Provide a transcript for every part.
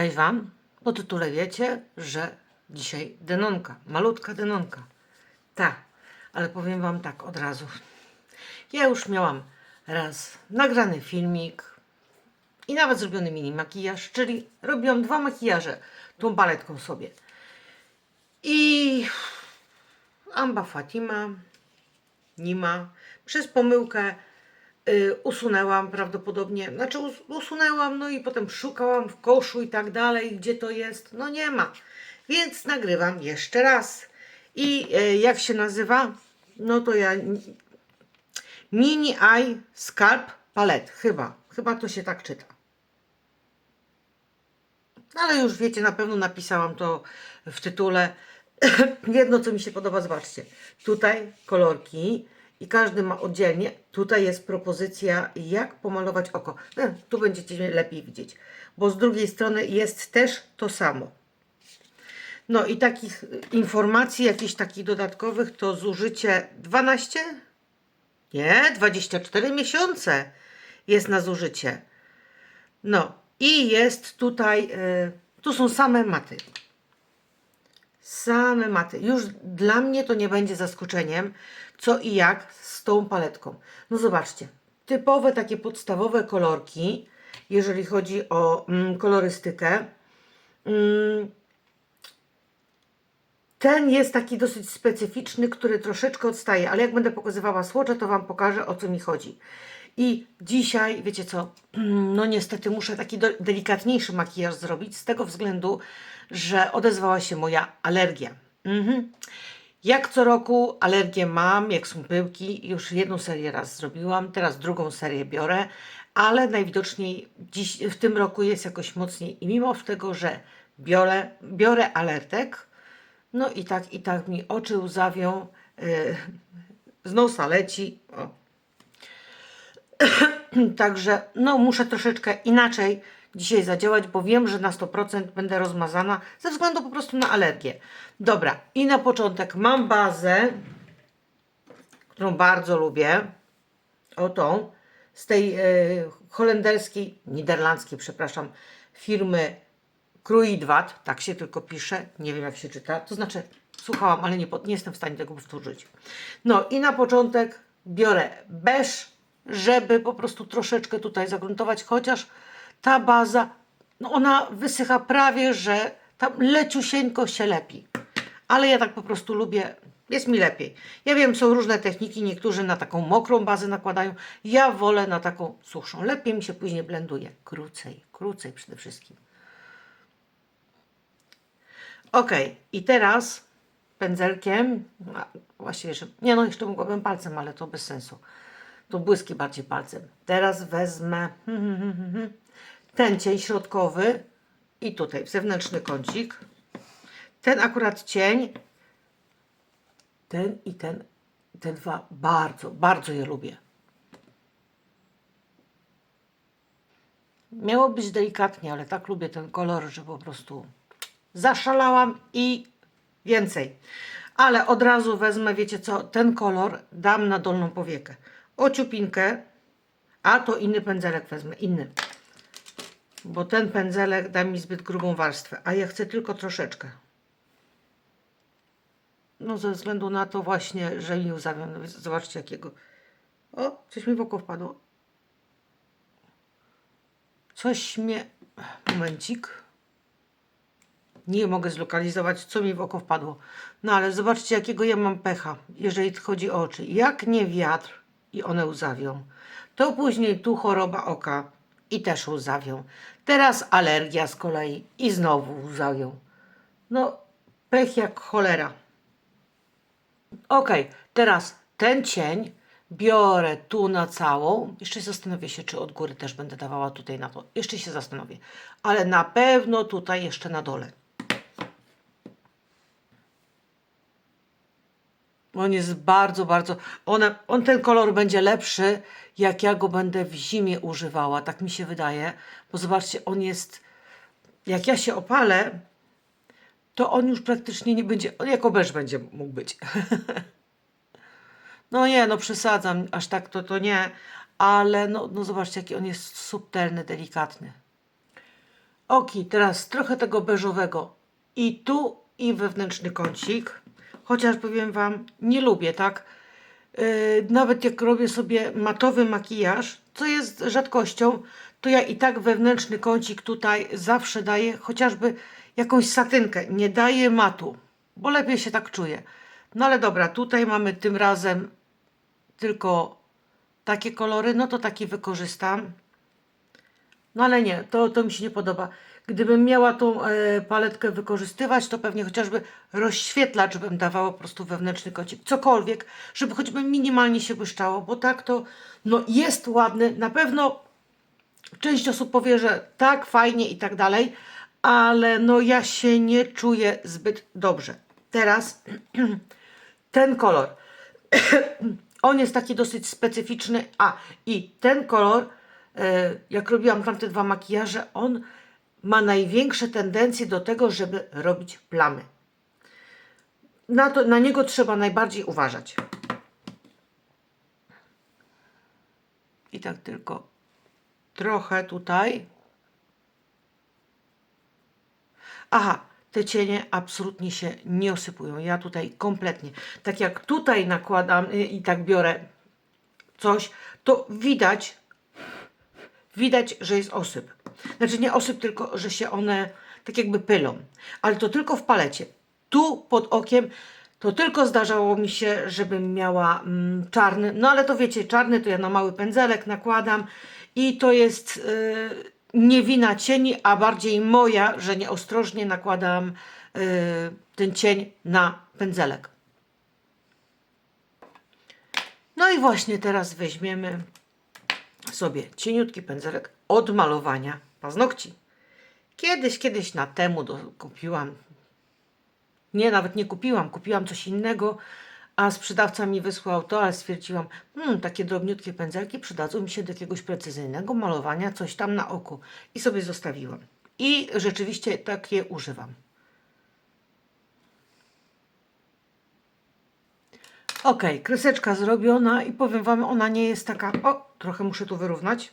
Cześć Wam. Po tytule wiecie, że dzisiaj denonka, malutka denonka. Tak, ale powiem Wam tak od razu. Ja już miałam raz nagrany filmik i nawet zrobiony mini makijaż, czyli robiłam dwa makijaże tą paletką sobie. I Amba Fatima, Nima, przez pomyłkę usunęłam prawdopodobnie, znaczy us, usunęłam, no i potem szukałam w koszu i tak dalej, gdzie to jest, no nie ma. Więc nagrywam jeszcze raz. I y, jak się nazywa? No to ja Mini Eye Scalp Palette, chyba, chyba to się tak czyta. Ale już wiecie, na pewno napisałam to w tytule. Jedno, co mi się podoba, zobaczcie. Tutaj kolorki i każdy ma oddzielnie. Tutaj jest propozycja, jak pomalować oko. E, tu będziecie lepiej widzieć, bo z drugiej strony jest też to samo. No i takich informacji, jakichś takich dodatkowych, to zużycie 12? Nie, 24 miesiące jest na zużycie. No i jest tutaj, y, tu są same maty. Same maty. Już dla mnie to nie będzie zaskoczeniem, co i jak z tą paletką. No zobaczcie, typowe takie podstawowe kolorki, jeżeli chodzi o mm, kolorystykę. Mm, ten jest taki dosyć specyficzny, który troszeczkę odstaje, ale jak będę pokazywała słocze, to Wam pokażę o co mi chodzi. I dzisiaj, wiecie co, no niestety muszę taki delikatniejszy makijaż zrobić z tego względu, że odezwała się moja alergia. Mhm. Jak co roku alergię mam, jak są pyłki, już jedną serię raz zrobiłam, teraz drugą serię biorę, ale najwidoczniej dziś, w tym roku jest jakoś mocniej i mimo tego, że biorę, biorę alertek, no i tak, i tak mi oczy łzawią, yy, z nosa leci. Także no muszę troszeczkę inaczej dzisiaj zadziałać, bo wiem, że na 100% będę rozmazana ze względu po prostu na alergię. Dobra, i na początek mam bazę, którą bardzo lubię. O tą, z tej e, holenderskiej, niderlandzkiej, przepraszam, firmy Kruidvat, tak się tylko pisze, nie wiem jak się czyta, to znaczy słuchałam, ale nie, nie jestem w stanie tego powtórzyć. No i na początek biorę beż, żeby po prostu troszeczkę tutaj zagruntować, chociaż ta baza, no ona wysycha prawie, że tam leciusieńko się lepi. Ale ja tak po prostu lubię, jest mi lepiej. Ja wiem, są różne techniki, niektórzy na taką mokrą bazę nakładają, ja wolę na taką suszą. Lepiej mi się później blenduje, krócej, krócej przede wszystkim. Ok, i teraz pędzelkiem, właściwie, że, nie no, jeszcze mogłabym palcem, ale to bez sensu. To błyski bardziej palcem. Teraz wezmę ten cień środkowy i tutaj zewnętrzny kącik. Ten akurat cień, ten i ten, te dwa bardzo, bardzo je lubię. Miało być delikatnie, ale tak lubię ten kolor, że po prostu zaszalałam i więcej. Ale od razu wezmę, wiecie co, ten kolor dam na dolną powiekę. Ociupinkę, a to inny pędzelek wezmę, inny. Bo ten pędzelek da mi zbyt grubą warstwę, a ja chcę tylko troszeczkę. No ze względu na to właśnie, że mi łzawią. No, Zobaczcie jakiego. O, coś mi w oko wpadło. Coś mnie... Momencik. Nie mogę zlokalizować, co mi w oko wpadło. No ale zobaczcie, jakiego ja mam pecha, jeżeli chodzi o oczy. Jak nie wiatr i one łzawią, to później tu choroba oka i też łzawią. Teraz alergia z kolei i znowu łzawią. No, pech jak cholera. Ok, teraz ten cień biorę tu na całą. Jeszcze zastanowię się, czy od góry też będę dawała tutaj na to. Jeszcze się zastanowię. Ale na pewno tutaj jeszcze na dole. On jest bardzo, bardzo. One, on ten kolor będzie lepszy, jak ja go będę w zimie używała. Tak mi się wydaje. Bo zobaczcie, on jest. Jak ja się opalę, to on już praktycznie nie będzie. On jako beż będzie mógł być. no nie, no przesadzam, aż tak to, to nie. Ale no, no zobaczcie, jaki on jest subtelny, delikatny. Oki, teraz trochę tego beżowego i tu, i wewnętrzny kącik. Chociaż powiem Wam, nie lubię, tak? Yy, nawet jak robię sobie matowy makijaż, co jest rzadkością, to ja i tak wewnętrzny kącik tutaj zawsze daję chociażby jakąś satynkę. Nie daję matu, bo lepiej się tak czuję. No ale dobra, tutaj mamy tym razem tylko takie kolory, no to taki wykorzystam. No ale nie, to, to mi się nie podoba. Gdybym miała tą e, paletkę wykorzystywać, to pewnie chociażby rozświetlacz bym dawała po prostu wewnętrzny kącik. Cokolwiek, żeby choćby minimalnie się błyszczało, bo tak to no, jest ładny. Na pewno część osób powie, że tak, fajnie i tak dalej, ale no ja się nie czuję zbyt dobrze. Teraz ten kolor. On jest taki dosyć specyficzny. A i ten kolor, e, jak robiłam tamte dwa makijaże, on ma największe tendencje do tego, żeby robić plamy. Na, to, na niego trzeba najbardziej uważać. I tak tylko trochę tutaj. Aha, te cienie absolutnie się nie osypują. Ja tutaj kompletnie. Tak jak tutaj nakładam y, i tak biorę coś, to widać, widać, że jest osyp. Znaczy nie osyp, tylko że się one tak jakby pylą. Ale to tylko w palecie. Tu pod okiem to tylko zdarzało mi się, żebym miała mm, czarny. No ale to wiecie, czarny to ja na mały pędzelek nakładam i to jest yy, nie wina cieni, a bardziej moja, że nieostrożnie nakładam yy, ten cień na pędzelek. No i właśnie teraz weźmiemy sobie cieniutki pędzelek od malowania paznokci. Kiedyś, kiedyś na temu do, kupiłam, nie, nawet nie kupiłam, kupiłam coś innego, a sprzedawca mi wysłał to, ale stwierdziłam, hmm, takie drobniutkie pędzelki przydadzą mi się do jakiegoś precyzyjnego malowania, coś tam na oku. I sobie zostawiłam. I rzeczywiście tak je używam. Ok, kreseczka zrobiona i powiem Wam, ona nie jest taka, o, trochę muszę tu wyrównać.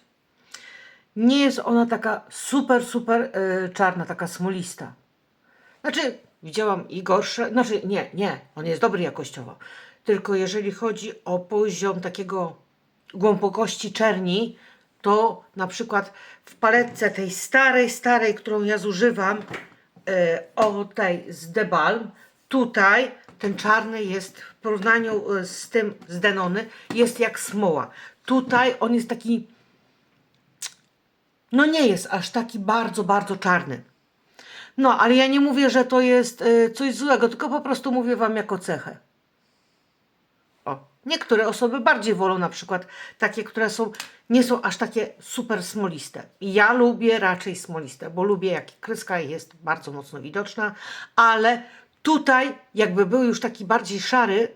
Nie jest ona taka super, super y, czarna, taka smolista. Znaczy, widziałam i gorsze, znaczy nie, nie, on jest dobry jakościowo. Tylko jeżeli chodzi o poziom takiego głębokości czerni, to na przykład w paletce tej starej, starej, którą ja zużywam, e, o tej z Debalm, tutaj ten czarny jest w porównaniu e, z tym z Denony, jest jak smoła. Tutaj on jest taki, no nie jest aż taki bardzo, bardzo czarny. No, ale ja nie mówię, że to jest e, coś złego, tylko po prostu mówię Wam jako cechę. O, niektóre osoby bardziej wolą na przykład takie, które są, nie są aż takie super smoliste. Ja lubię raczej smoliste, bo lubię jak kreska jest bardzo mocno widoczna, ale tutaj jakby był już taki bardziej szary,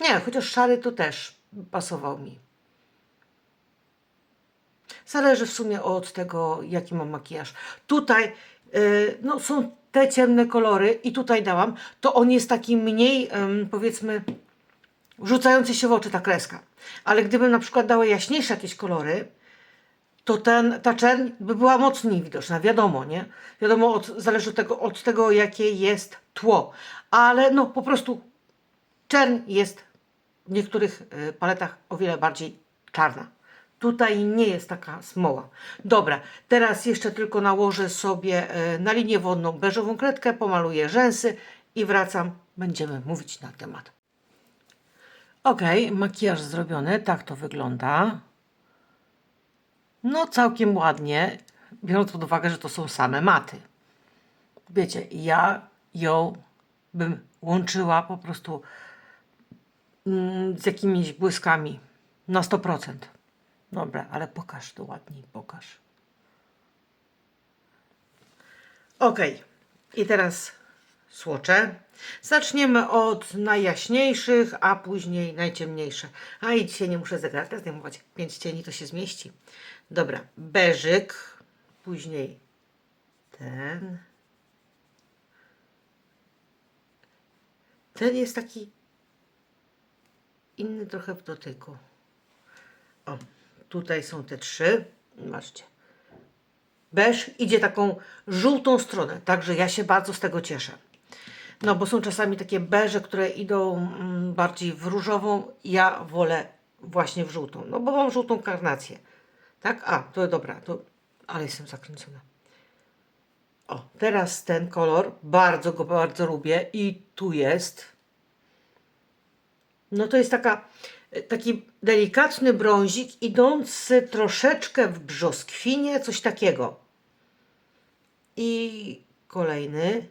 nie, chociaż szary to też pasował mi. Zależy w sumie od tego, jaki mam makijaż. Tutaj yy, no, są te ciemne kolory i tutaj dałam, to on jest taki mniej, yy, powiedzmy, rzucający się w oczy ta kreska. Ale gdybym na przykład dała jaśniejsze jakieś kolory, to ten, ta czerń by była mocniej widoczna, wiadomo, nie? Wiadomo, od, zależy od tego, od tego, jakie jest tło. Ale no po prostu czerń jest w niektórych y, paletach o wiele bardziej czarna. Tutaj nie jest taka smoła. Dobra, teraz jeszcze tylko nałożę sobie y, na linię wodną beżową kredkę, pomaluję rzęsy i wracam. Będziemy mówić na temat. Ok, makijaż zrobiony, tak to wygląda. No, całkiem ładnie, biorąc pod uwagę, że to są same maty. Wiecie, ja ją bym łączyła po prostu mm, z jakimiś błyskami na 100%. Dobra, ale pokaż to ładniej, pokaż. Ok, i teraz słocze. Zaczniemy od najjaśniejszych, a później najciemniejsze. A i dzisiaj nie muszę zegarka zdejmować. Pięć cieni to się zmieści. Dobra, beżyk, później ten. Ten jest taki inny trochę w dotyku. O, tutaj są te trzy. Zobaczcie. beż idzie taką żółtą stronę, także ja się bardzo z tego cieszę. No bo są czasami takie beże, które idą mm, bardziej w różową, ja wolę właśnie w żółtą, no bo mam żółtą karnację. Tak? A, to dobra, to... ale jestem zakręcona. O, teraz ten kolor, bardzo go bardzo lubię i tu jest. No to jest taka, taki delikatny brązik idący troszeczkę w brzoskwinie, coś takiego. I kolejny.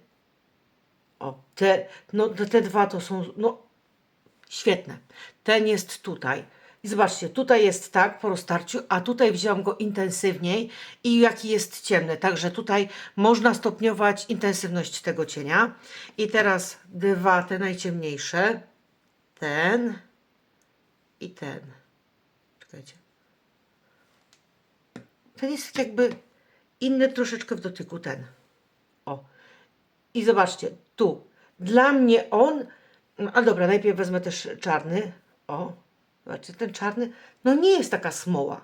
O, te, no, te, dwa to są, no, świetne. Ten jest tutaj. I zobaczcie, tutaj jest tak po roztarciu, a tutaj wziąłam go intensywniej i jaki jest ciemny. Także tutaj można stopniować intensywność tego cienia. I teraz dwa, te najciemniejsze. Ten i ten. Czekajcie. Ten jest jakby inny troszeczkę w dotyku, ten. O. I zobaczcie, tu. Dla mnie on. no, A dobra, najpierw wezmę też czarny. O. Zobaczcie, ten czarny. No nie jest taka smoła.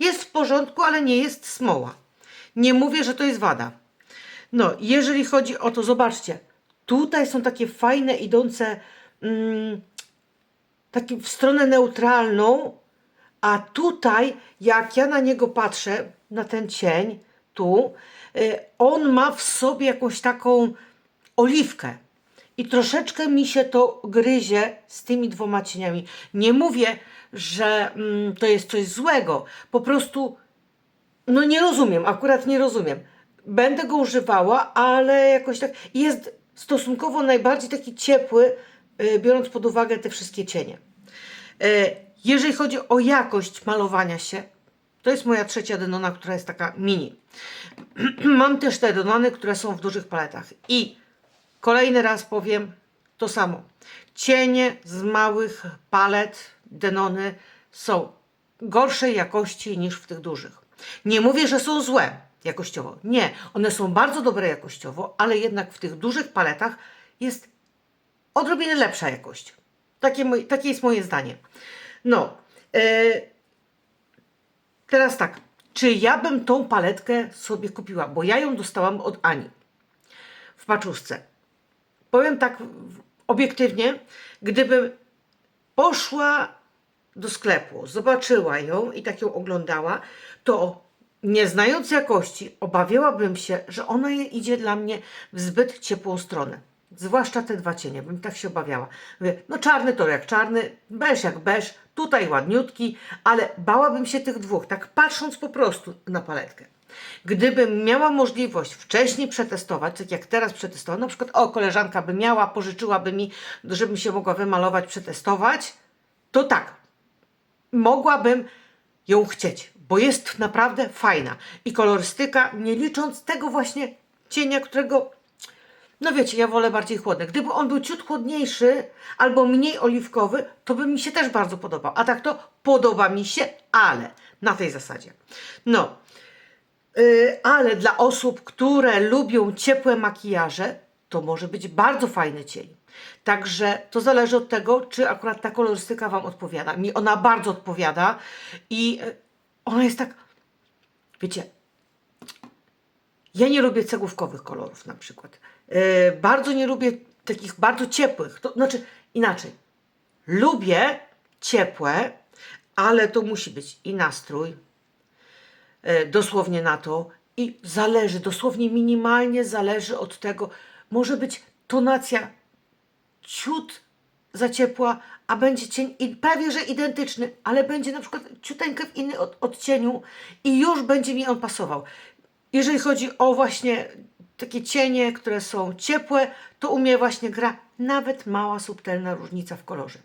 Jest w porządku, ale nie jest smoła. Nie mówię, że to jest wada. No, jeżeli chodzi o to, zobaczcie. Tutaj są takie fajne, idące mm, taki w stronę neutralną, a tutaj, jak ja na niego patrzę, na ten cień, tu, y, on ma w sobie jakąś taką oliwkę. I troszeczkę mi się to gryzie z tymi dwoma cieniami. Nie mówię, że mm, to jest coś złego. Po prostu, no nie rozumiem, akurat nie rozumiem. Będę go używała, ale jakoś tak jest stosunkowo najbardziej taki ciepły, biorąc pod uwagę te wszystkie cienie. E, Jeżeli chodzi o jakość malowania się, to jest moja trzecia denona, która jest taka mini. Mam też te denony, które są w dużych paletach. I kolejny raz powiem to samo. Cienie z małych palet denony są gorszej jakości niż w tych dużych. Nie mówię, że są złe jakościowo. Nie, one są bardzo dobre jakościowo, ale jednak w tych dużych paletach jest odrobinę lepsza jakość. Takie, takie jest moje zdanie. No, e, teraz tak. Czy ja bym tą paletkę sobie kupiła? Bo ja ją dostałam od Ani w paczuszce. Powiem tak obiektywnie, gdybym poszła do sklepu, zobaczyła ją i tak ją oglądała, to nie znając jakości, obawiałabym się, że ona idzie dla mnie w zbyt ciepłą stronę. Zwłaszcza te dwa cienie, bym tak się obawiała. Mówię, no czarny to jak czarny, beż jak beż, tutaj ładniutki, ale bałabym się tych dwóch, tak patrząc po prostu na paletkę. Gdybym miała możliwość wcześniej przetestować, tak jak teraz przetestowałam, na przykład o, koleżanka by miała, pożyczyłaby mi, żebym się mogła wymalować, przetestować, to tak, mogłabym ją chcieć, bo jest naprawdę fajna. I kolorystyka, nie licząc tego właśnie cienia, którego, no wiecie, ja wolę bardziej chłodny. Gdyby on był ciut chłodniejszy albo mniej oliwkowy, to by mi się też bardzo podobał. A tak to podoba mi się, ale na tej zasadzie. No, Yy, ale dla osób, które lubią ciepłe makijaże, to może być bardzo fajny cień. Także to zależy od tego, czy akurat ta kolorystyka Wam odpowiada. Mi ona bardzo odpowiada i yy, ona jest tak, wiecie, ja nie lubię cegłówkowych kolorów na przykład. Yy, bardzo nie lubię takich bardzo ciepłych. To znaczy inaczej. Lubię ciepłe, ale to musi być i nastrój, e, dosłownie na to i zależy, dosłownie minimalnie zależy od tego. Może być tonacja ciut za ciepła, a będzie cień prawie że identyczny, ale będzie na przykład ciuteńkę w innym od, odcieniu i już będzie mi on pasował. Jeżeli chodzi o właśnie takie cienie, które są ciepłe, to u mnie właśnie gra nawet mała, subtelna różnica w kolorze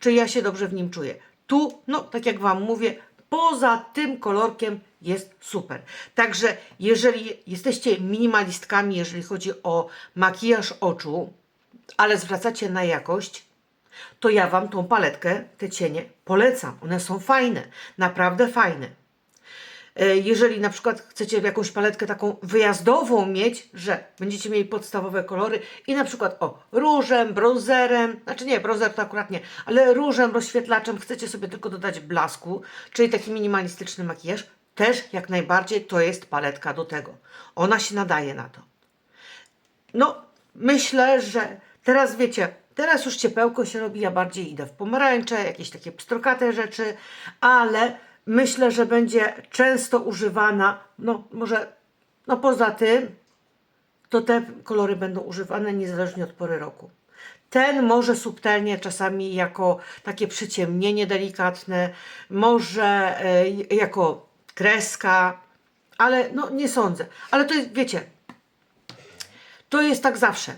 czy ja się dobrze w nim czuję. Tu, no tak jak Wam mówię, poza tym kolorkiem jest super. Także jeżeli jesteście minimalistkami, jeżeli chodzi o makijaż oczu, ale zwracacie na jakość, to ja Wam tą paletkę, te cienie polecam. One są fajne, naprawdę fajne. E, Jeżeli na przykład chcecie jakąś paletkę taką wyjazdową mieć, że będziecie mieli podstawowe kolory i na przykład o różem, brązerem, znaczy nie, brązer to akurat nie, ale różem, rozświetlaczem chcecie sobie tylko dodać blasku, czyli taki minimalistyczny makijaż, też jak najbardziej to jest paletka do tego. Ona się nadaje na to. No, myślę, że teraz wiecie, teraz już ciepełko się robi, ja bardziej idę w pomarańcze, jakieś takie pstrokate rzeczy, ale myślę, że będzie często używana, no może, no poza tym, to te kolory będą używane niezależnie od pory roku. Ten może subtelnie, czasami jako takie przyciemnienie delikatne, może e, jako kreska, ale no nie sądzę. Ale to jest, wiecie, to jest tak zawsze.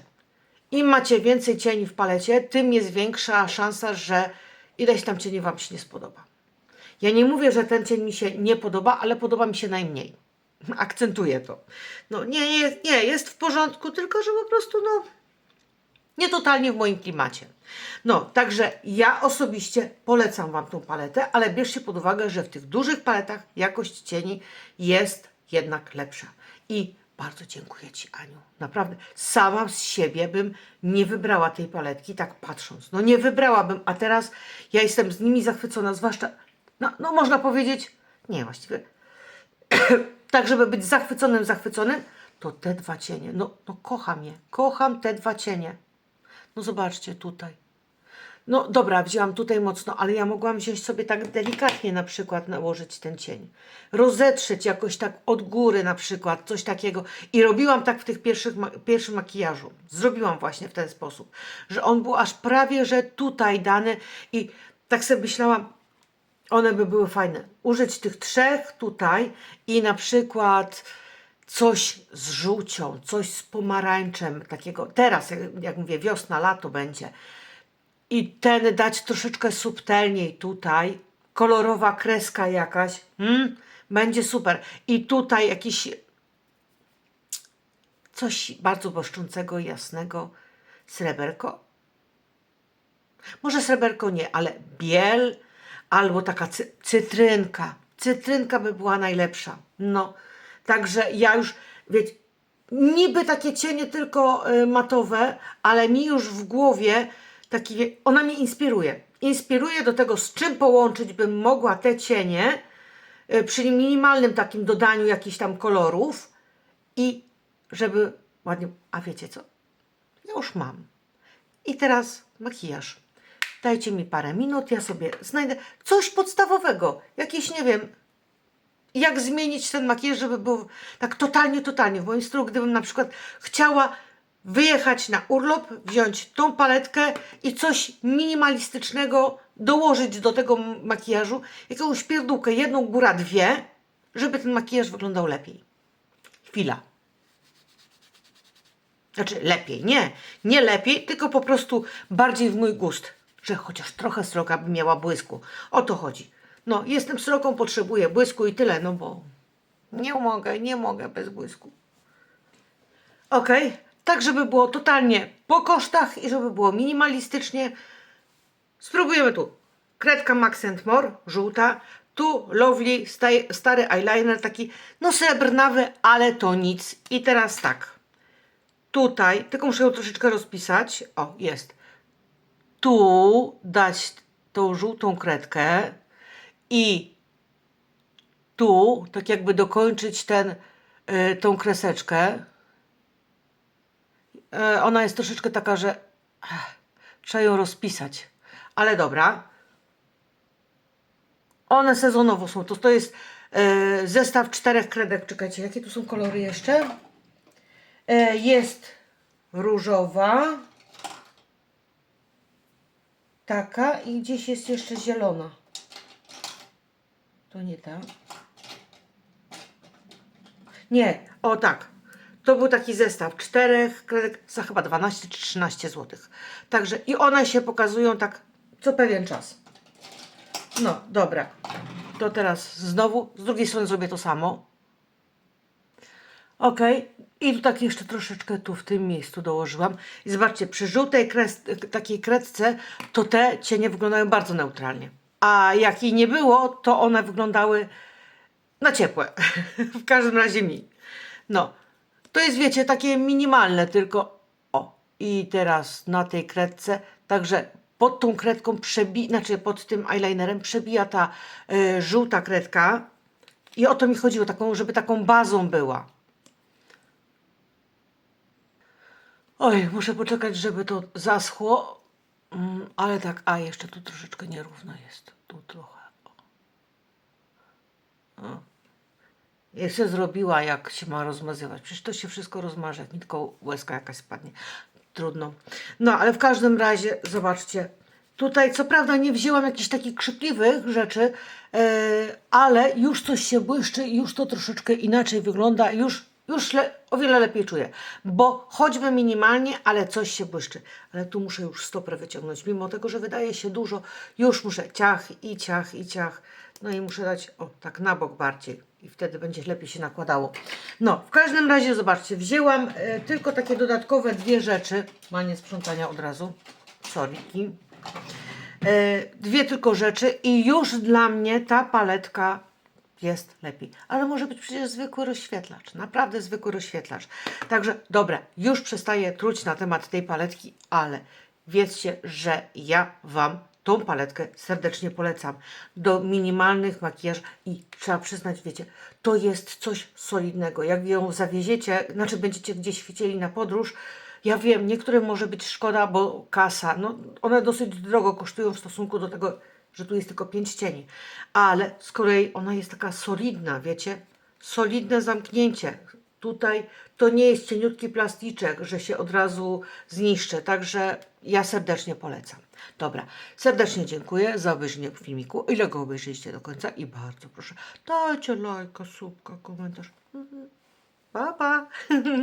Im macie więcej cieni w palecie, tym jest większa szansa, że ileś tam cieni Wam się nie spodoba. Ja nie mówię, że ten cień mi się nie podoba, ale podoba mi się najmniej. Akcentuję to. No nie, nie, nie, jest w porządku, tylko że po prostu no nie totalnie w moim klimacie. No, także ja osobiście polecam Wam tą paletę, ale bierzcie pod uwagę, że w tych dużych paletach jakość cieni jest jednak lepsza. I bardzo dziękuję Ci, Aniu. Naprawdę, sama z siebie bym nie wybrała tej paletki, tak patrząc. No nie wybrałabym, a teraz ja jestem z nimi zachwycona, zwłaszcza, no, no można powiedzieć, nie właściwie, tak żeby być zachwyconym, zachwyconym, to te dwa cienie, no, no kocham je, kocham te dwa cienie. No zobaczcie tutaj. No dobra, wzięłam tutaj mocno, ale ja mogłam wziąć sobie tak delikatnie na przykład nałożyć ten cień. Rozetrzeć jakoś tak od góry na przykład, coś takiego. I robiłam tak w tych pierwszych, pierwszym makijażu. Zrobiłam właśnie w ten sposób, że on był aż prawie, że tutaj dany i tak sobie myślałam, one by były fajne. Użyć tych trzech tutaj i na przykład coś z żółcią, coś z pomarańczem, takiego teraz, jak, jak mówię, wiosna, lato będzie. I ten dać troszeczkę subtelniej tutaj, kolorowa kreska jakaś, mm, będzie super. I tutaj jakiś coś bardzo błyszczącego, jasnego, sreberko. Może sreberko nie, ale biel albo taka cy cytrynka. Cytrynka by była najlepsza. No, także ja już, wiecie, niby takie cienie tylko y, matowe, ale mi już w głowie taki, ona mnie inspiruje. Inspiruje do tego, z czym połączyć bym mogła te cienie y, przy minimalnym takim dodaniu jakichś tam kolorów i żeby ładnie, a wiecie co? Ja już mam. I teraz makijaż. Dajcie mi parę minut, ja sobie znajdę coś podstawowego. Jakiś, nie wiem, jak zmienić ten makijaż, żeby był tak totalnie, totalnie. W moim stylu, gdybym na przykład chciała wyjechać na urlop, wziąć tą paletkę i coś minimalistycznego dołożyć do tego makijażu, jakąś pierdółkę, jedną góra dwie, żeby ten makijaż wyglądał lepiej. Chwila. Znaczy lepiej, nie, nie lepiej, tylko po prostu bardziej w mój gust, że chociaż trochę sroka by miała błysku. O to chodzi. No, jestem sroką, potrzebuję błysku i tyle, no bo nie mogę, nie mogę bez błysku. Ok, tak żeby było totalnie po kosztach i żeby było minimalistycznie. Spróbujemy tu. Kredka Max More, żółta. Tu Lovely, stary eyeliner, taki no srebrnawy, ale to nic. I teraz tak. Tutaj, tylko muszę ją troszeczkę rozpisać. O, jest. Tu dać tą żółtą kredkę i tu, tak jakby dokończyć ten, y, tą kreseczkę. E, ona jest troszeczkę taka, że ech, trzeba ją rozpisać. Ale dobra. One sezonowo są. To, to jest e, zestaw czterech kredek. Czekajcie, jakie tu są kolory jeszcze? E, jest różowa. Taka i gdzieś jest jeszcze zielona. To nie ta. Nie, o tak. To był taki zestaw czterech kredek za chyba 12 czy 13 zł. Także i one się pokazują tak co pewien czas. No, dobra. To teraz znowu z drugiej strony zrobię to samo. Ok. I tu tak jeszcze troszeczkę tu w tym miejscu dołożyłam. I zobaczcie, przy żółtej kres, takiej kredce to te cienie wyglądają bardzo neutralnie. A jak jej nie było, to one wyglądały na ciepłe. w każdym razie mi. No, to jest, wiecie, takie minimalne, tylko o. I teraz na tej kredce, także pod tą kredką przebi, znaczy pod tym eyelinerem przebija ta y, żółta kredka. I o to mi chodziło, taką, żeby taką bazą była. Oj, muszę poczekać, żeby to zaschło. Mm, ale tak, a jeszcze tu troszeczkę nierówno jest. Tu trochę. O. Zrobiła, jak się ma rozmazywać. Przecież to się wszystko rozmaże, jak mi tylko łezka jakaś spadnie. Trudno. No, ale w każdym razie, zobaczcie. Tutaj, co prawda, nie wzięłam jakichś takich krzypliwych rzeczy, e, ale już coś się błyszczy, już to troszeczkę inaczej wygląda, już, już o wiele lepiej czuję. Bo choćby minimalnie, ale coś się błyszczy. Ale tu muszę już stopę wyciągnąć. Mimo tego, że wydaje się dużo, już muszę ciach i ciach i ciach. No i muszę dać, o, tak na bok bardziej. I wtedy będzie lepiej się nakładało. No, w każdym razie, zobaczcie, wzięłam e, tylko takie dodatkowe dwie rzeczy. Manie sprzątania od razu. Soriki. E, dwie tylko rzeczy i już dla mnie ta paletka jest lepiej. Ale może być przecież zwykły rozświetlacz. Naprawdę zwykły rozświetlacz. Także dobra, już przestaję truć na temat tej paletki, ale wiedzcie, że ja Wam tą paletkę serdecznie polecam. Do minimalnych makijaży i trzeba przyznać, wiecie, to jest coś solidnego. Jak ją zawieziecie, znaczy będziecie gdzieś świecieli na podróż, ja wiem, niektórym może być szkoda, bo kasa, no one dosyć drogo kosztują w stosunku do tego, że tu jest tylko pięć cieni. Ale z kolei ona jest taka solidna, wiecie? Solidne zamknięcie. Tutaj to nie jest cieniutki plasticzek, że się od razu zniszczy. Także ja serdecznie polecam. Dobra, serdecznie dziękuję za obejrzenie filmiku. Ile go obejrzyliście do końca i bardzo proszę, dajcie lajka, subka, komentarz. Pa, pa!